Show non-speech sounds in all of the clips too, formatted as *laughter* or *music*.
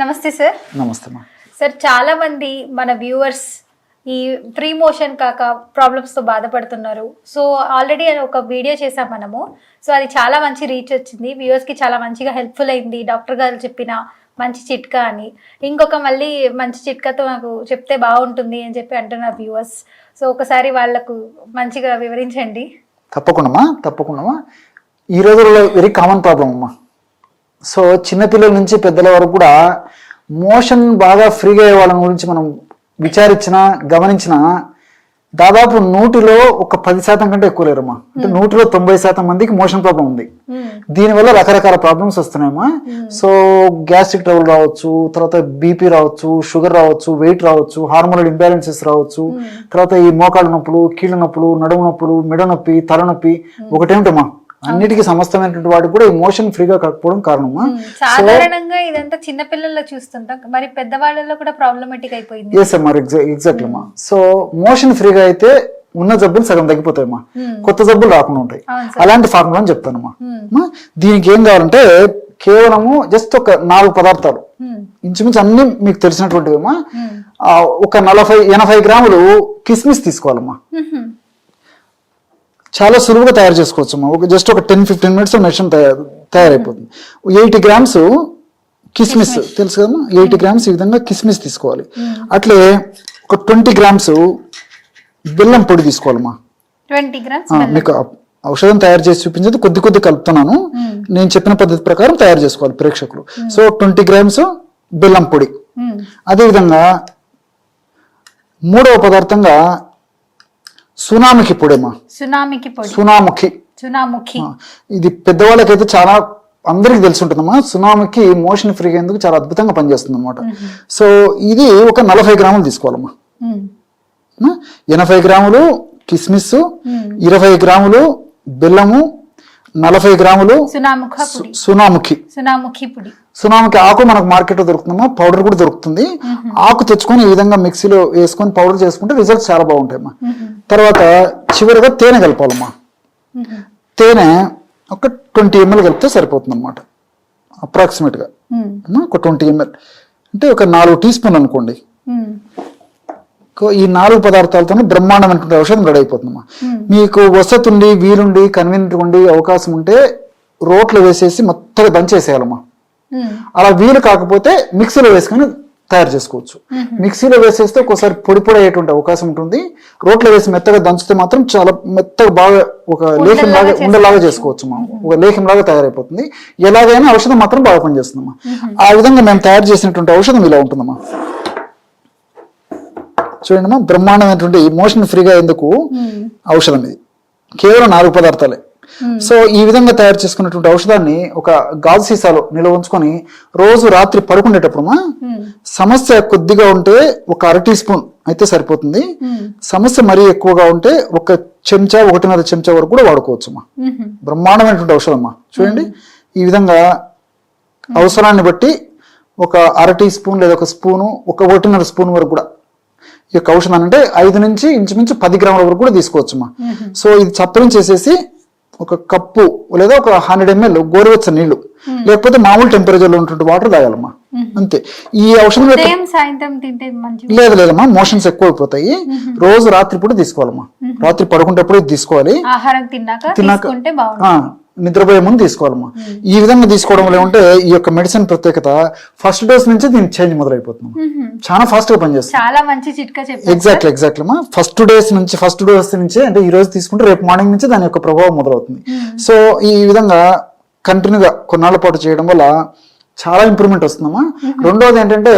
నమస్తే సార్. నమస్తే సార్ చాలా మంది మన వ్యూవర్స్ ఈ ఫ్రీ మోషన్ కాక ప్రాబ్లమ్స్తో బాధపడుతున్నారు. సో ఆల్రెడీ ఒక వీడియో చేసాం మనము. సో అది చాలా మంచి రీచ్ వచ్చింది. వ్యూవర్స్కి చాలా మంచిగా హెల్ప్ఫుల్ అయింది. డాక్టర్ గారు చెప్పిన మంచి చిట్కా అని. ఇంకొక మళ్ళీ మంచి చిట్కాతో నాకు చెప్తే బాగుంటుంది అని చెప్పి అంటున్నారు వ్యూవర్స్. సో ఒకసారి వాళ్ళకు మంచిగా వివరించండి. తప్పకుండా తప్పకుండా ఈ రోజుల్లో వెరీ కామన్ ప్రాబ్లం అమ్మా సో చిన్నపిల్లల నుంచి పెద్దల వరకు కూడా మోషన్ బాగా ఫ్రీగా అయ్యే వాళ్ళ గురించి మనం విచారించిన గమనించిన దాదాపు నూటిలో ఒక పది శాతం కంటే ఎక్కువ లేరమ్మా. అంటే నూటిలో తొంభై శాతం మందికి మోషన్ ప్రాబ్లం ఉంది. దీనివల్ల రకరకాల ప్రాబ్లమ్స్ వస్తున్నాయమ్మా. సో గ్యాస్ట్రిక్ ట్రబుల్ రావచ్చు తర్వాత బీపీ రావచ్చు షుగర్ రావచ్చు వెయిట్ రావచ్చు హార్మోనల్ ఇంబ్యాలెన్సెస్ రావచ్చు తర్వాత ఈ మోకాళ్ళ నొప్పులు కీళ్ళ నొప్పులు నడుము నొప్పులు మెడ నొప్పి తలనొప్పి ఒకటేమిటమ్మా? అన్నిటికీ సమస్తమైనటువంటి వాటికి కూడా ఈ మోషన్ ఫ్రీగా కాకపోవడం కారణమా? సాధారణంగా ఇదంతా చిన్న పిల్లల్లో చూస్తుంటాం. మరి పెద్దవాళ్ళలో కూడా ప్రాబ్లమేటిక్ అయిపోయింది. ఎస్ అమ్మా ఎగ్జాక్ట్లీ అమ్మా సో మోషన్ ఫ్రీగా అయితే ఉన్న జబ్బులు సగం తగ్గిపోతాయమ్మా మ్మ్. కొత్త జబ్బులు రాకుండా ఉంటాయి. అలాంటి ఫార్ములా అని చెప్తానమ్మా దీనికి ఏం కావాలంటే కేవలము జస్ట్ ఒక నాలుగు పదార్థాలు. ఇంచుమించు అన్ని మీకు తెలిసినటువంటివేమా మ్మ్. ఆ, ఒక నలభై ఎనభై గ్రాములు కిస్మిస్ తీసుకోవాలమ్మా. మ్మ్. చాలా సులువుగా తయారు చేసుకోవచ్చు అమ్మా. ఒక జస్ట్ ఒక టెన్ ఫిఫ్టీన్ మినిట్స్ మెషిన్ తయారు తయారైపోతుంది. ఎయిటీ గ్రామ్స్ కిస్మిస్ తెలుసు కదమ్మా? ఎయిటీ గ్రామ్స్ ఈ విధంగా కిస్మిస్ తీసుకోవాలి. అట్లే ఒక ట్వంటీ గ్రామ్స్ బెల్లం పొడి తీసుకోవాలమ్మా. మీకు ఔషధం తయారు చేసి చూపించేది కొద్ది కొద్ది కలుపుతున్నాను. నేను చెప్పిన పద్ధతి ప్రకారం తయారు చేసుకోవాలి ప్రేక్షకులు. సో ట్వంటీ గ్రామ్స్ బెల్లం పొడి. అదేవిధంగా మూడవ పదార్థంగా సునామికి పొడేమా? సునామీకి సునాముఖి. సునాముఖి. ఇది పెద్దవాళ్ళకైతే చాలా అందరికి తెలిసి ఉంటుందమ్మా సునామికి మోషన్ ఫ్రీగా ఎందుకు చాలా అద్భుతంగా పనిచేస్తుంది అనమాట సో ఇది ఒక నలభై గ్రాములు తీసుకోవాలమ్మా. ఎనభై గ్రాములు కిస్మిస్. ఇరవై గ్రాములు బెల్లము నలభై గ్రాములు సునాముఖ సునాముఖి. ఆకు మనకు మార్కెట్లో దొరుకుతుందమ్మా పౌడర్ కూడా దొరుకుతుంది. ఆకు తెచ్చుకొని ఈ విధంగా మిక్సీలో వేసుకొని పౌడర్ చేసుకుంటే రిజల్ట్స్ చాలా బాగుంటాయమ్మా. మ్మ్. తర్వాత చివరిగా తేనె కలపాలమ్మా. మ్మ్. తేనె ఒక ట్వంటీ ఎంఎల్ కలిపితే సరిపోతుంది అనమాట అప్రాక్సిమేట్గా. ఒక ట్వంటీ ఎంఎల్. అంటే ఒక నాలుగు టీ స్పూన్ అనుకోండి. ఈ నాలుగు పదార్థాలతో బ్రహ్మాండమైనటువంటి ఔషధం రెడీ అయిపోతుందమ్మా మ్మ్. మీకు వసతి ఉండి వీలుండి కన్వీనియంట్ ఉండి అవకాశం ఉంటే రోట్లో వేసేసి మొత్తం దంచేసేయాలమ్మా. మ్మ్. అలా వీలు కాకపోతే మిక్సీలో వేసుకొని తయారు చేసుకోవచ్చు. మిక్సీలో వేసేస్తే ఒక్కోసారి పొడి పొడి అయ్యేటువంటి అవకాశం ఉంటుంది. రోట్లో వేసి మెత్తగా దంచితే మాత్రం చాలా మెత్తగా బాగా ఒక లేఖం లాగా ఉండలాగా చేసుకోవచ్చు మా ఒక లేఖం లాగా తయారైపోతుంది. ఎలాగైనా ఔషధం మాత్రం బాగా పనిచేస్తుందమ్మా. ఆ విధంగా మేము తయారు చేసినటువంటి ఔషధం ఇలా ఉంటుందమ్మా. చూడండి బ్రహ్మాండమైనటువంటి మోషన్ ఫ్రీగా ఎందుకు మ్మ్. ఔషధం ఇది కేవలం నాలుగు పదార్థాలే సో ఈ విధంగా తయారు చేసుకున్నటువంటి ఔషధాన్ని ఒక గాజు సీసాలో నిల్వ ఉంచుకొని రోజు రాత్రి పడుకునేటప్పుడు మ్మ్. సమస్య కొద్దిగా ఉంటే ఒక అర టీ స్పూన్ అయితే సరిపోతుంది. సమస్య మరీ ఎక్కువగా ఉంటే ఒక చెంచా ఒకటిన్నర చెంచా వరకు కూడా వాడుకోవచ్చు అమ్మా మ్మ్. బ్రహ్మాండమైనటువంటి ఔషధం అమ్మా చూడండి ఈ విధంగా అవసరాన్ని బట్టి ఒక అర టీ స్పూన్ లేదా ఒక స్పూను ఒక ఒకటిన్నర స్పూన్ వరకు కూడా యొక్క ఔషధాన్ని అంటే ఐదు నుంచి ఇంచుమించు పది గ్రాముల వరకు కూడా తీసుకోవచ్చు అమ్మా సో ఇది చప్పరించేసేసి ఒక కప్పు లేదా ఒక హండ్రెడ్ ఎంఎల్ గోరువెచ్చని నీళ్ళు లేకపోతే మామూలు టెంపరేచర్లో ఉన్నటువంటి వాటర్ తాగాలమ్మా. అంతే. ఈ ఔషధం లేదు లేదమ్మా మోషన్స్ ఎక్కువ అయిపోతాయి రోజు రాత్రి పూట తీసుకోవాలమ్మా రాత్రి ఇది తీసుకోవాలి. తిన్నాక నిద్రపోయే ముందు తీసుకోవాలమ్మా. ఈ విధంగా తీసుకోవడం వల్ల ఏమంటే ఈ యొక్క మెడిసిన్ ప్రత్యేకత ఫస్ట్ డోస్ నుంచి దీని చేంజ్ మొదలైపోతుంది. చాలా ఫాస్ట్గా పనిచేస్తుంది. చాలా మంచి చిట్కా ఎగ్జాక్ట్లీ ఎగ్జాక్ట్లీ అమ్మా ఫస్ట్ డేస్ నుంచి ఫస్ట్ డోస్ నుంచి అంటే ఈ రోజు తీసుకుంటే రేపు మార్నింగ్ నుంచి దాని యొక్క ప్రభావం మొదలవుతుంది. సో ఈ విధంగా కంటిన్యూగా కొన్నాళ్ళ పాటు చేయడం వల్ల చాలా ఇంప్రూవ్మెంట్ వస్తుందమ్మా. రెండోది ఏంటంటే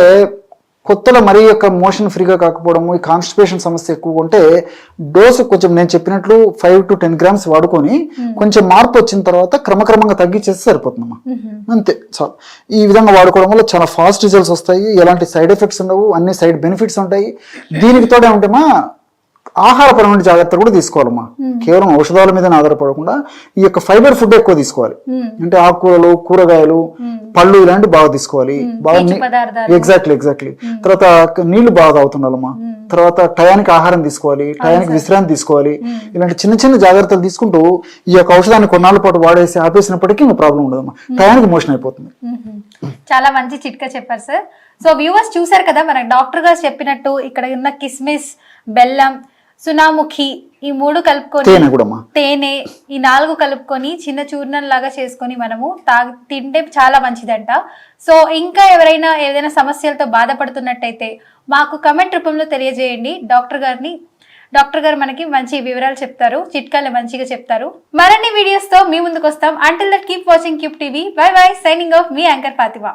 కొత్తలో మరీ యొక్క మోషన్ ఫ్రీగా కాకపోవడము ఈ కాన్స్టిపేషన్ సమస్య ఎక్కువ ఉంటే డోసు కొంచెం నేను చెప్పినట్లు ఫైవ్ టు టెన్ గ్రామ్స్ వాడుకొని కొంచెం మార్పు వచ్చిన తర్వాత క్రమక్రమంగా తగ్గించేస్తే సరిపోతుందమ్మా. మ్మ్. అంతే చాలు. ఈ విధంగా వాడుకోవడం వల్ల చాలా ఫాస్ట్ రిజల్ట్స్ వస్తాయి. ఎలాంటి సైడ్ ఎఫెక్ట్స్ ఉండవు అన్ని సైడ్ బెనిఫిట్స్ ఉంటాయి. *laughs* దీనికి తోడే ఉంటేమా ఆహారపరమైన జాగ్రత్తలు కూడా తీసుకోవాలమ్మా. కేవలం ఔషధాల మీద ఆధారపడకుండా ఈ యొక్క ఫైబర్ ఫుడ్ ఎక్కువ తీసుకోవాలి. అంటే ఆకుకూరలు కూరగాయలు. పళ్ళు ఇలాంటి బాగా తీసుకోవాలి. బాగా. ఎగ్జాక్ట్లీ ఎగ్జాక్ట్లీ తర్వాత నీళ్ళు బాగా తాగుతుండాలమ్మా. తర్వాత టయానికి ఆహారం తీసుకోవాలి టయానికి విశ్రాంతి తీసుకోవాలి. ఇలాంటి చిన్న చిన్న జాగ్రత్తలు తీసుకుంటూ ఈ యొక్క ఔషధాన్ని కొన్నాళ్ళ పాటు వాడేసి ఆపేసినప్పటికీ ఇంకా ప్రాబ్లం ఉండదమ్మా. టయానికి మోషన్ అయిపోతుంది. చాలా మంచి చిట్కా చెప్పారు సార్. సో వ్యూవర్స్ చూసారు కదా మన డాక్టర్ గారు చెప్పినట్టు ఇక్కడ ఉన్న కిస్మిస్ బెల్లం సునాముఖి ఈ మూడు కలుపుకొని తేనె కూడా అమ్మా. తేనె ఈ నాలుగు కలుపుకొని చిన్న చూర్ణం లాగా చేసుకొని మనము తాగి తింటే చాలా మంచిదంట. సో ఇంకా ఎవరైనా ఏదైనా సమస్యలతో బాధపడుతున్నట్టయితే మాకు కమెంట్ రూపంలో తెలియజేయండి. డాక్టర్ గారిని డాక్టర్ గారు మనకి మంచి వివరాలు చెప్తారు. చిట్కాలు మంచిగా చెప్తారు. మరిన్ని వీడియోస్తో మీ ముందుకు వస్తాం until that keep watching క్యూప్ TV bye bye signing off me anchor Fatima.